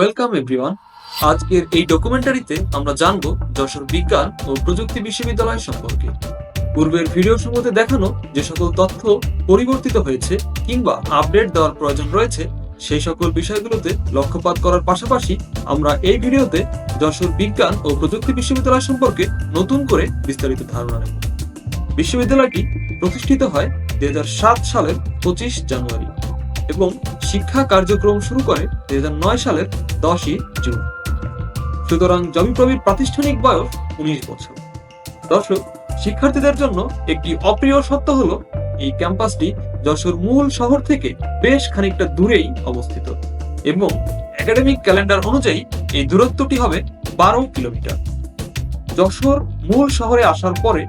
Welcome everyone আজকের এই ডকুমেন্টারিতে আমরা জানব যশোর বিজ্ঞান ও প্রযুক্তি বিশ্ববিদ্যালয় সম্পর্কে। পূর্বের ভিডিও সমূহে দেখানো যে সকল তথ্য পরিবর্তিত হয়েছে কিংবা আপডেট দেওয়ার প্রয়োজন রয়েছে, সেই সকল বিষয়গুলোতে লক্ষ্যপাত করার পাশাপাশি আমরা এই ভিডিওতে যশোর বিজ্ঞান ও প্রযুক্তি বিশ্ববিদ্যালয় সম্পর্কে নতুন করে বিস্তারিত ধারণা নেব। বিশ্ববিদ্যালয়টি প্রতিষ্ঠিত হয় দুই হাজার সাত সালের পঁচিশ জানুয়ারি। এবং শিক্ষা কার্যক্রম শুরু করে দুই হাজার নয় সালের দশই জুন। সুতরাং জমিপ্রবির প্রাতিষ্ঠানিক বয়স উনিশ বছর। দর্শক, শিক্ষার্থীদের জন্য একটি অপ্রিয় সত্য হলো, এই ক্যাম্পাসটি যশোর মূল শহর থেকে বেশ খানিকটা দূরেই অবস্থিত এবং একাডেমিক ক্যালেন্ডার অনুযায়ী এই দূরত্বটি হবে বারো কিলোমিটার। যশোর মূল শহরে আসার পরে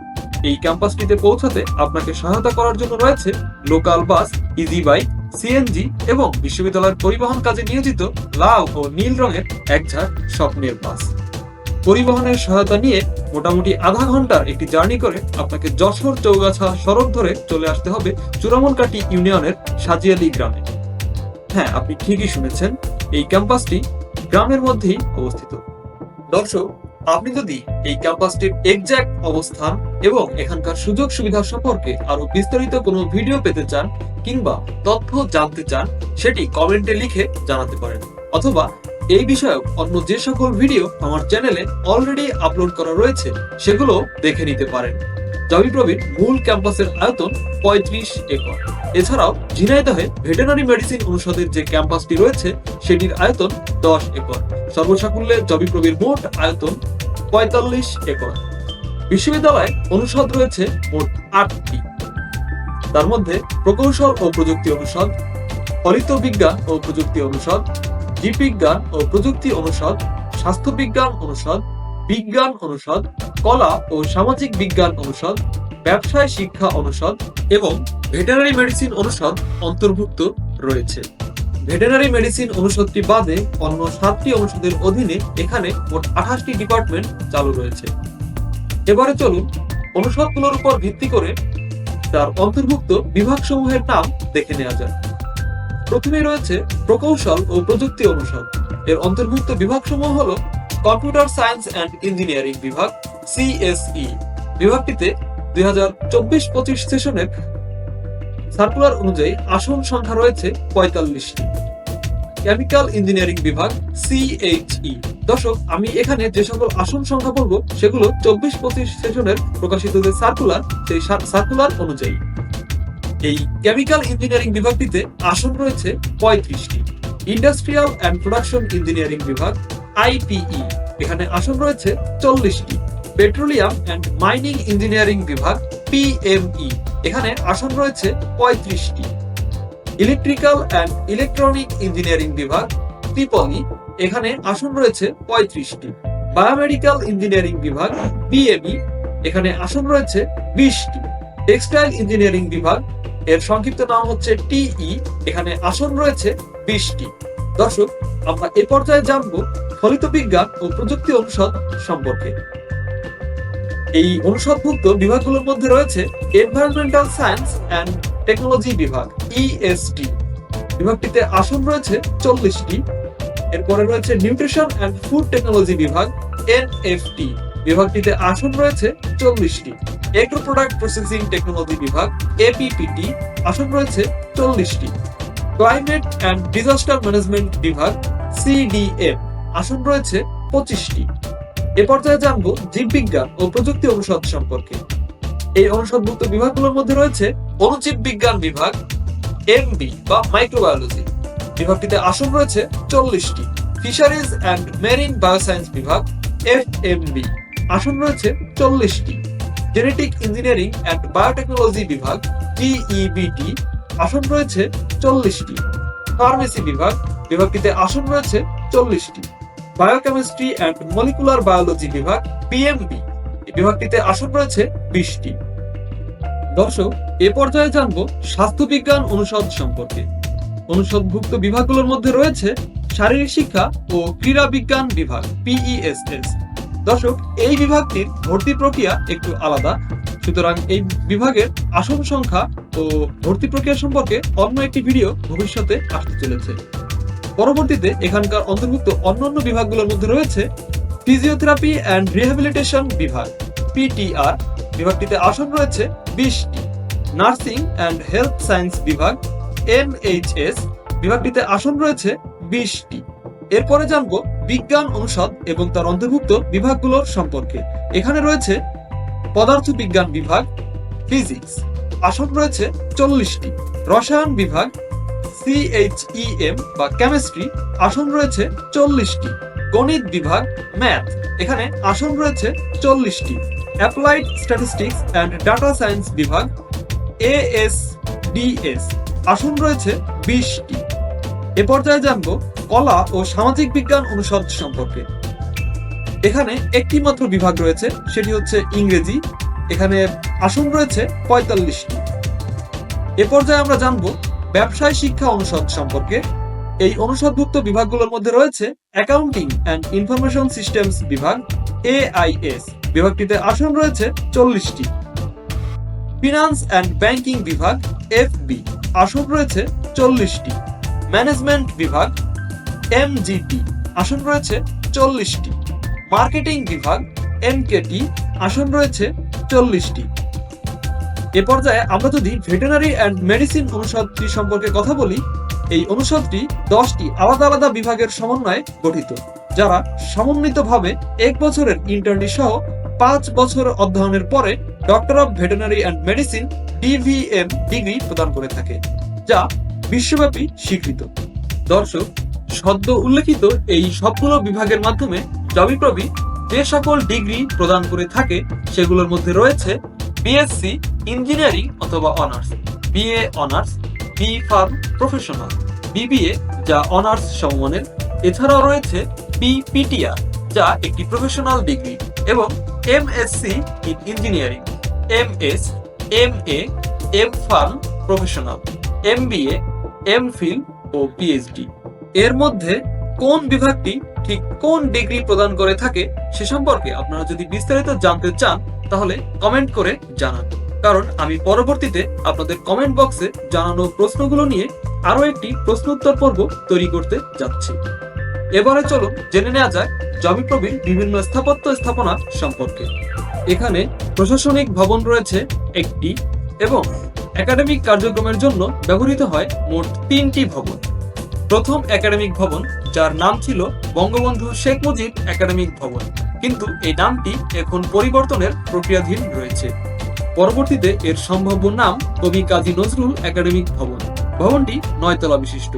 এই ক্যাম্পাসটিতে পৌঁছাতে আপনাকে সহায়তা করার জন্য রয়েছে local bus, easy bike CNG এবং বিশ্ববিদ্যালয়ের পরিবহন কাজে নিয়োজিত লাল ও নীল রঙের একঝাঁক স্বপ্নের বাস। পরিবহনের সহায়তা নিয়ে মোটামুটি আধা ঘণ্টার একটি জার্নি করে আপনাকে যশোর চৌগাছা সড়ক ধরে চলে আসতে হবে চূড়ামনকাটি ইউনিয়নের সাজিয়ালি গ্রামে। হ্যাঁ আপনি ঠিকই শুনেছেন, এই ক্যাম্পাসটি গ্রামের মধ্যেই অবস্থিত। দর্শক আপনি যদি এই ক্যাম্পাসটির এক্সাক্ট অবস্থান এবং এখানকার সুযোগ সুবিধা সম্পর্কে আরও বিস্তারিত কোনো ভিডিও পেতে চান কিংবা তথ্য জানতে চান, সেটি কমেন্টে লিখে জানাতে পারেন। অথবা এই বিষয়ক অন্য যে সকল ভিডিও আমার চ্যানেলে অলরেডি আপলোড করা রয়েছে, সেগুলো দেখে নিতে পারেন। জবিপ্রবির মূল ক্যাম্পাসের আয়তন পঁয়ত্রিশ একর। এছাড়াও ঝিনাইদহে ভেটেনারি মেডিসিন অনুষদের যে ক্যাম্পাসটি রয়েছে, সেটির আয়তন দশ একর। সর্বসাকুল্যে জবিপ্রবির মোট আয়তন পঁয়তাল্লিশ একর। বিশ্ববিদ্যালয়ে অনুষদ রয়েছে মোট আটটি। তার মধ্যে প্রকৌশল ও প্রযুক্তি অনুষদ, ফলিত বিজ্ঞান ও প্রযুক্তি অনুষদ, জীববিজ্ঞান ও প্রযুক্তি অনুষদ, স্বাস্থ্য বিজ্ঞান অনুষদ বিজ্ঞান অনুষদ, কলা ও সামাজিক বিজ্ঞান অনুষদ, ব্যবসায় শিক্ষা অনুষদ এবং ভেটেনারি মেডিসিন অনুষদ অন্তর্ভুক্ত রয়েছে। ভেটেনারি মেডিসিন অনুষদটি বাদে অন্য সাতটি অনুষদের অধীনে এখানে মোট আঠাশটি ডিপার্টমেন্ট চালু রয়েছে। এবারে চলুন অনুষদগুলোর উপর ভিত্তি করে তার অন্তর্ভুক্ত বিভাগসমূহের নাম দেখে নেওয়া যাক। প্রথমে রয়েছে প্রকৌশল ও প্রযুক্তি অনুষদ। এর অন্তর্ভুক্ত বিভাগসমূহ হলো কম্পিউটার সায়েন্স অ্যান্ড ইঞ্জিনিয়ারিং বিভাগ, সিএসই। বিভাগটিতে দুই হাজার চব্বিশ পঁচিশ সেশনের সার্কুলার অনুযায়ী আসন সংখ্যা রয়েছে পঁয়তাল্লিশটি। কেমিক্যাল ইঞ্জিনিয়ারিং বিভাগ, সিএইচই। দর্শক, আমি এখানে যে সকল আসন সংখ্যা বলব, সেগুলো চব্বিশ পঁচিশ সেশনের প্রকাশিত যে সার্কুলার, সেই সার্কুলার অনুযায়ী। এই কেমিক্যাল ইঞ্জিনিয়ারিং বিভাগটিতে আসন রয়েছে পঁয়ত্রিশটি। ইন্ডাস্ট্রিয়াল অ্যান্ড প্রোডাকশন ইঞ্জিনিয়ারিং বিভাগ আইপিই, এখানে আসন রয়েছে চল্লিশটি। পেট্রোলিয়াম অ্যান্ড মাইনিং ইঞ্জিনিয়ারিং বিভাগ, পিএমই, এখানে আসন রয়েছে পঁয়ত্রিশটি। ইলেকট্রিক্যাল অ্যান্ড ইলেকট্রনিক ইঞ্জিনিয়ারিং বিভাগ ত্রিপলি এখানে আসন রয়েছে পঁয়ত্রিশটি। বায়োমেডিক্যাল ইঞ্জিনিয়ারিং বিভাগ বিএবি এখানে আসন রয়েছে বিশটি। টেক্সটাইল ইঞ্জিনিয়ারিং বিভাগ, এর সংক্ষিপ্ত নাম হচ্ছে টিই, এখানে আসন রয়েছে বিশটি। দর্শক, আমরা এ পর্যায়ে জানব ফলিত বিজ্ঞান ও প্রযুক্তি অনুষদ সম্পর্কে। এই অনুষদভুক্ত বিভাগগুলোর মধ্যে রয়েছে এনভায়রনমেন্টাল সায়েন্স অ্যান্ড টেকনোলজি বিভাগ ইএসটি বিভাগটিতে আসন রয়েছে চল্লিশটি। এরপরে রয়েছে নিউট্রিশন অ্যান্ড ফুড টেকনোলজি বিভাগ এনএফটি বিভাগটিতে আসন রয়েছে চল্লিশটি। এগ্রো প্রোডাক্ট প্রসেসিং টেকনোলজি বিভাগ এপিপিটি আসন রয়েছে চল্লিশটি। ক্লাইমেট অ্যান্ড ডিজাস্টার ম্যানেজমেন্ট বিভাগ সিডিএম আসন রয়েছে পঁচিশটি। এ পর্যায়ে জানব জীববিজ্ঞান ও প্রযুক্তি অনুষদ সম্পর্কে। এই অনুষদভুক্ত বিভাগগুলোর মধ্যে রয়েছে অনুজীব বিজ্ঞান বিভাগ, এমবি বা মাইক্রোবায়োলজি। বিভাগটিতে আসন রয়েছে চল্লিশটি। ফিশারিজ অ্যান্ড মেরিন বায়োসায়েন্স বিভাগ, এফএমবি। আসন রয়েছে চল্লিশটি। জেনেটিক ইঞ্জিনিয়ারিং অ্যান্ড বায়োটেকনোলজি বিভাগ, টিইবিটি। আসন রয়েছে চল্লিশটি। ফার্মেসি বিভাগ, বিভাগটিতে আসন রয়েছে চল্লিশটি। বায়োকেমিস্ট্রি অ্যান্ড মলিকুলার বায়োলজি বিভাগ পিএমবি এই বিভাগটিতে আসন রয়েছে বিশটি। দর্শক, এ পর্যায়ে জানব স্বাস্থ্য বিজ্ঞান অনুষদ সম্পর্কে। অনুষদভুক্ত বিভাগগুলোর মধ্যে রয়েছে শারীরিক শিক্ষা ও ক্রীড়া বিজ্ঞান বিভাগ পিইএসএস দর্শক, এই বিভাগটির ভর্তি প্রক্রিয়া একটু আলাদা। সুতরাং এই বিভাগের আসন সংখ্যা ও ভর্তি প্রক্রিয়া সম্পর্কে অন্য একটি ভিডিও ভবিষ্যতে আসতে চলেছে। পরবর্তীতে এখানকার অন্তর্ভুক্ত অন্যান্য বিভাগগুলোর মধ্যে রয়েছে ফিজিওথেরাপি অ্যান্ড রিহ্যাবিলিটেশন বিভাগ পিটিআর বিভাগটিতে আসন রয়েছে বিশটি। নার্সিং অ্যান্ড হেলথ সায়েন্স বিভাগ এনএইচএস বিভাগটিতে আসন রয়েছে বিশটি। এরপরে জানব বিজ্ঞান অনুষদ এবং তার অন্তর্ভুক্ত বিভাগগুলোর সম্পর্কে। এখানে রয়েছে পদার্থ বিজ্ঞান বিভাগ ফিজিক্স আসন রয়েছে চল্লিশটি। রসায়ন বিভাগ সিএইচইএম বা কেমিস্ট্রি আসন রয়েছে চল্লিশটি। গণিত বিভাগ ম্যাথ এখানে আসন রয়েছে চল্লিশটি। Applied statistics and data science বিভাগ এএসডিএস আসন রয়েছে বিশটি। এ পর্যায়ে জানব কলা ও সামাজিক বিজ্ঞান অনুষদ সম্পর্কে। এখানে একটি মাত্র বিভাগ রয়েছে, সেটি হচ্ছে ইংরেজি। এখানে আসন রয়েছে পঁয়তাল্লিশটি। এ পর্যায়ে আমরা জানব ব্যবসায় শিক্ষা অনুষদ সম্পর্কে এই অনুষদভুক্ত বিভাগগুলোর মধ্যে রয়েছে অ্যাকাউন্টিং অ্যান্ড ইনফরমেশন সিস্টেমস বিভাগ এআইএস বিভাগটিতে আসন রয়েছে চল্লিশটি। ফিনান্স অ্যান্ড ব্যাংকিং বিভাগ এফবি আসন রয়েছে চল্লিশটি। ম্যানেজমেন্ট বিভাগ এমজিটি আসন রয়েছে চল্লিশটি। মার্কেটিং বিভাগ এমকেটি আসন রয়েছে চল্লিশটি। এ পর্যায়ে আমরা যদি ভেটেনারি অ্যান্ড মেডিসিন অনুষদটি সম্পর্কে কথা বলি, এই অনুষদটি দশটি আলাদা আলাদা বিভাগের সমন্বয়ে গঠিত, যারা সমন্বিতভাবে এক বছরের ইন্টার্নি সহ পাঁচ বছর অধ্যয়নের পরে doctor of veterinary and medicine DVM degree প্রদান করে থাকে, যা বিশ্বব্যাপী স্বীকৃত। দর্শক, সদ্য উল্লেখিত এই সবগুলো বিভাগের মাধ্যমে জবিপ্রবি যে সকল ডিগ্রি প্রদান করে থাকে, সেগুলোর মধ্যে রয়েছে বিএসসি ইঞ্জিনিয়ারিং অথবা honours, BA honours, B pharm professional, BBA যা অনার্স সমমানের। এছাড়াও রয়েছে বিপিটিআর, যা একটি প্রফেশনাল ডিগ্রি এবং MSc in engineering, MS, MA M A M pharm professional M B M MPhil O PhD. এর মধ্যে কোন বিভাগটি ঠিক কোন ডিগ্রি প্রদান করে থাকে সে সম্পর্কে আপনারা যদি বিস্তারিত জানতে চান, তাহলে কমেন্ট করে জানান। কারণ আমি পরবর্তীতে আপনাদের কমেন্ট বক্সে জানানো প্রশ্নগুলো নিয়ে আরও একটি প্রশ্ন উত্তর পর্ব তৈরি করতে যাচ্ছি। এবারে চলুন জেনে নেওয়া যাক জমিপ্রবির বিভিন্ন স্থাপত্য স্থাপনা সম্পর্কে। এখানে প্রশাসনিক ভবন রয়েছে একটি এবং একাডেমিক কার্যক্রমের জন্য ব্যবহৃত হয় মোট তিনটি ভবন। প্রথম একাডেমিক ভবন, যার নাম ছিল বঙ্গবন্ধু শেখ মুজিব একাডেমিক ভবন। কিন্তু এই নামটি এখন পরিবর্তনের প্রক্রিয়াধীন রয়েছে। পরবর্তীতে এর সম্ভাব্য নাম কবি কাজী নজরুল একাডেমিক ভবন। ভবনটি নয়তলা বিশিষ্ট।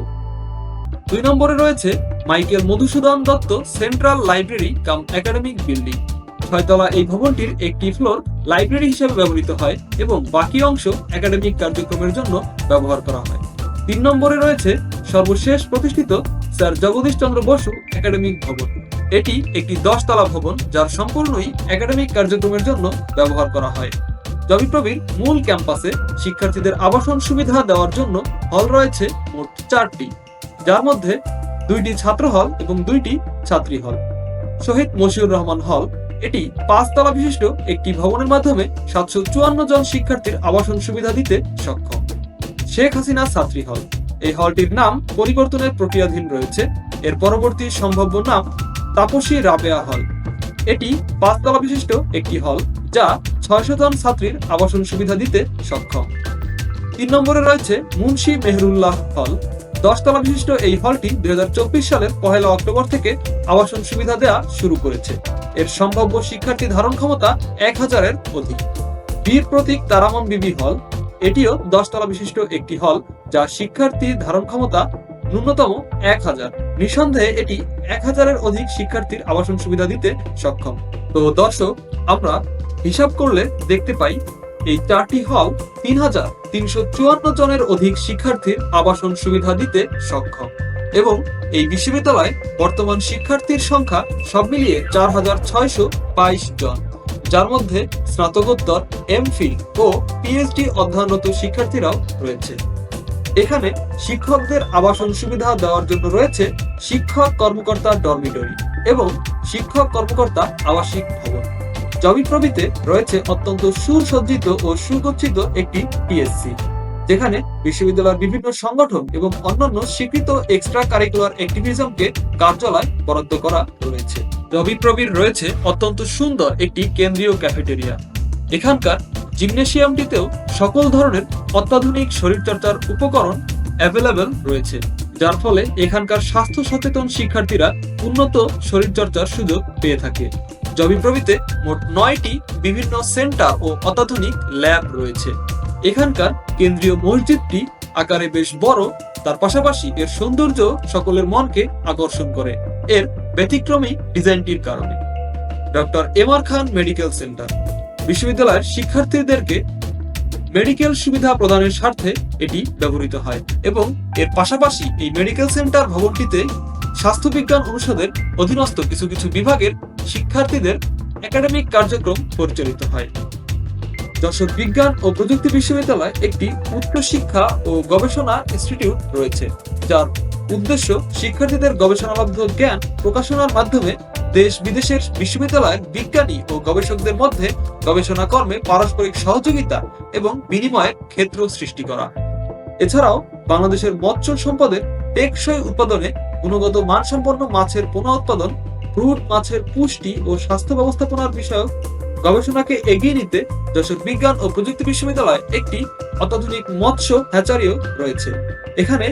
দুই নম্বরে রয়েছে Michael Madhusudan Dutt central library cum academic building. ছয়তলা এই ভবনটির একটি ফ্লোর লাইব্রেরি হিসেবে ব্যবহৃত হয় এবং বাকি অংশ একাডেমিক কার্যক্রমের জন্য ব্যবহার করা হয়। তিন নম্বরে রয়েছে সর্বশেষ প্রতিষ্ঠিত স্যার জগদীশ চন্দ্র বসু একাডেমিক ভবন। এটি একটি দশতলা ভবন যার সম্পূর্ণই একাডেমিক কার্যক্রমের জন্য ব্যবহার করা হয়। জবিপ্রবির মূল ক্যাম্পাসে শিক্ষার্থীদের আবাসন সুবিধা দেওয়ার জন্য হল রয়েছে মোট চারটি, যার মধ্যে দুইটি ছাত্র হল এবং দুইটি ছাত্রী হল। শহীদ মশিউর রহমান হল, এটি পাঁচতলা বিশিষ্ট একটি ভবনের মাধ্যমে সাতশো চুয়ান্ন জন শিক্ষার্থীর আবাসন সুবিধা দিতে সক্ষম। শেখ হাসিনা ছাত্রী হল। এই হলটির নাম পরিবর্তনের প্রক্রিয়াধীন রয়েছে। এর পরবর্তী সম্ভাব্য নাম তাপসী রাবেয়া হল। এটি পাঁচতলা বিশিষ্ট একটি হল, যা ছয়শো জন ছাত্রীর আবাসন সুবিধা দিতে সক্ষম। তিন নম্বরে রয়েছে মুন্সি মেহরুল্লাহ হল। দশতলা বিশিষ্ট এই হলটি দুই সালের পহেলা অক্টোবর থেকে আবাসন সুবিধা দেয়া শুরু করেছে। এর সম্ভাব্য শিক্ষার্থী ধারণ ক্ষমতা এক হাজারের অধিক। বীর প্রতীক তারামন বিবি হল। এটিও দশতলা বিশিষ্ট একটি হল, যা শিক্ষার্থী ধারণ ক্ষমতা ন্যূনতম এক হাজার। নিঃসন্দেহে এটি এক হাজারের অধিক শিক্ষার্থীর আবাসন সুবিধা দিতে সক্ষম। তো দর্শক, আমরা হিসাব করলে দেখতে পাই, এই চারটি হল তিন হাজার তিনশো চুয়ান্ন জনের অধিক শিক্ষার্থীর আবাসন সুবিধা দিতে সক্ষম এবং এই বিশ্ববিদ্যালয়ে বর্তমান শিক্ষার্থীর সংখ্যা সব মিলিয়ে চার হাজার ছয়শো বাইশ জন, যার মধ্যে স্নাতকোত্তর এমফিল ও পিএইচডি অধ্যয়নরত শিক্ষার্থীরাও রয়েছে। এখানে শিক্ষকদের আবাসন সুবিধা দেওয়ার জন্য রয়েছে শিক্ষক কর্মকর্তা ডরমিটরি এবং শিক্ষক কর্মকর্তা আবাসিক ভবন। জবিপ্রবিতে রয়েছে অত্যন্ত সুসজ্জিত ও সুগচ্ছিত একটি পিএসসি, যেখানে বিশ্ববিদ্যালয়ের বিভিন্ন সংগঠন এবং অন্যান্য স্বীকৃত এক্সট্রা কারিকুলার অ্যাক্টিভিজমকে কার্যালয় বরাদ্দ করা রয়েছে। রবিপ্রবির রয়েছে অত্যন্ত সুন্দর একটি কেন্দ্রীয় ক্যাফেটেরিয়া এখানকার জিমনেশিয়ামটিতেও সকল ধরনের অত্যাধুনিক শরীরচর্চার উপকরণ অ্যাভেলেবেল রয়েছে, যার ফলে এখানকার স্বাস্থ্য সচেতন শিক্ষার্থীরা উন্নত শরীরচর্চার সুযোগ পেয়ে থাকে। জবিপ্রবিতে মোট নয়টি বিভিন্ন সেন্টার ও অত্যাধুনিক ল্যাব রয়েছে। এখানকার কেন্দ্রীয় মসজিদটি আকারে বেশ বড়, তার পাশাপাশি এর সৌন্দর্য সকলের মনকে আকর্ষণ করে। এর ব্যতিক্রমী ডিজাইনটির কারণে। Doctor M R Khan medical centre. বিশ্ববিদ্যালয়ের শিক্ষার্থীদেরকে মেডিকেল সুবিধা প্রদানের স্বার্থে এটি ব্যবহৃত হয় এবং এর পাশাপাশি এই মেডিকেল সেন্টার ভবনটিতে স্বাস্থ্যবিজ্ঞান অনুষদের অধীনস্থ কিছু কিছু বিভাগের শিক্ষার্থীদের একাডেমিক কার্যক্রম পরিচালিত হয়। যশোর বিজ্ঞান ও প্রযুক্তি বিশ্ববিদ্যালয় একটি উচ্চ শিক্ষা ও গবেষণা ইনস্টিটিউট রয়েছে, যার উদ্দেশ্য শিক্ষার্থীদের গবেষণালব্ধ জ্ঞান প্রকাশনার মাধ্যমে দেশ বিদেশের বিশ্ববিদ্যালয়ের বিজ্ঞানী ও গবেষকদের মধ্যে গবেষণা কর্মে পারস্পরিক সহযোগিতা এবং বিনিময়ের ক্ষেত্র সৃষ্টি করা। এছাড়াও বাংলাদেশের মৎস্য সম্পদের টেকসই উৎপাদনে গুণগত মানসম্পন্ন মাছের পুনঃ উৎপাদন ফ্রুট মাছের পুষ্টি ও স্বাস্থ্য ব্যবস্থাপনার বিষয়ক গবেষণাকে এগিয়ে নিতে যশোর বিজ্ঞান ও প্রযুক্তি বিশ্ববিদ্যালয় একটি অত্যাধুনিক মৎস্য হ্যাচারিও রয়েছে। এখানে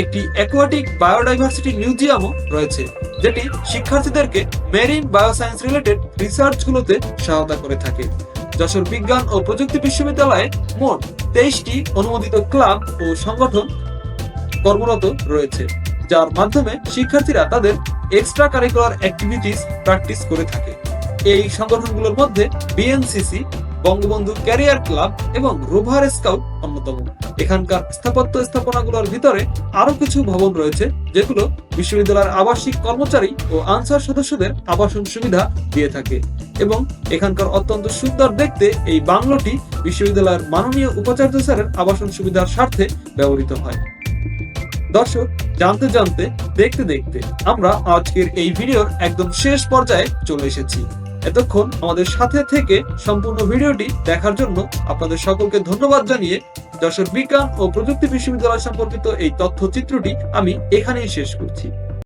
একটি অ্যাকোয়াটিক বায়োডাইভার্সিটি মিউজিয়ামও রয়েছে, যেটি শিক্ষার্থীদেরকে মেরিন বায়োসায়েন্স রিলেটেড রিসার্চগুলোতে সহায়তা করে থাকে। যশোর বিজ্ঞান ও প্রযুক্তি বিশ্ববিদ্যালয়ে মোট তেইশটি অনুমোদিত ক্লাব ও সংগঠন কর্মরত রয়েছে, যার মাধ্যমে শিক্ষার্থীরা তাদের এক্সট্রা কারিকুলার অ্যাক্টিভিটিস প্র্যাকটিস করে থাকে। এই সংগঠনগুলোর মধ্যে বিএনসিসি বঙ্গবন্ধু ক্যারিয়ার ক্লাব এবং রোভার স্কাউট অন্যতম। এখানকার স্থাপত্য স্থাপনাগুলোর ভিতরে আরও কিছু ভবন রয়েছে, যেগুলো বিশ্ববিদ্যালয়ের আবাসিক কর্মচারী ও আনসার সদস্যদের আবাসন সুবিধা দিয়ে থাকে এবং এখানকার অত্যন্ত সুন্দর দেখতে এই বাংলোটি বিশ্ববিদ্যালয়ের মাননীয় উপাচার্য স্যারের আবাসন সুবিধার স্বার্থে ব্যবহৃত হয়। দর্শক, জানতে জানতে, দেখতে দেখতে আমরা আজকের এই ভিডিওর একদম শেষ পর্যায়ে চলে এসেছি। এতক্ষণ আমাদের সাথে থেকে সম্পূর্ণ ভিডিওটি দেখার জন্য আপনাদের সকলকে ধন্যবাদ জানিয়ে যশোর বিজ্ঞান ও প্রযুক্তি বিশ্ববিদ্যালয় সম্পর্কিত এই তথ্যচিত্রটি আমি এখানেই শেষ করছি।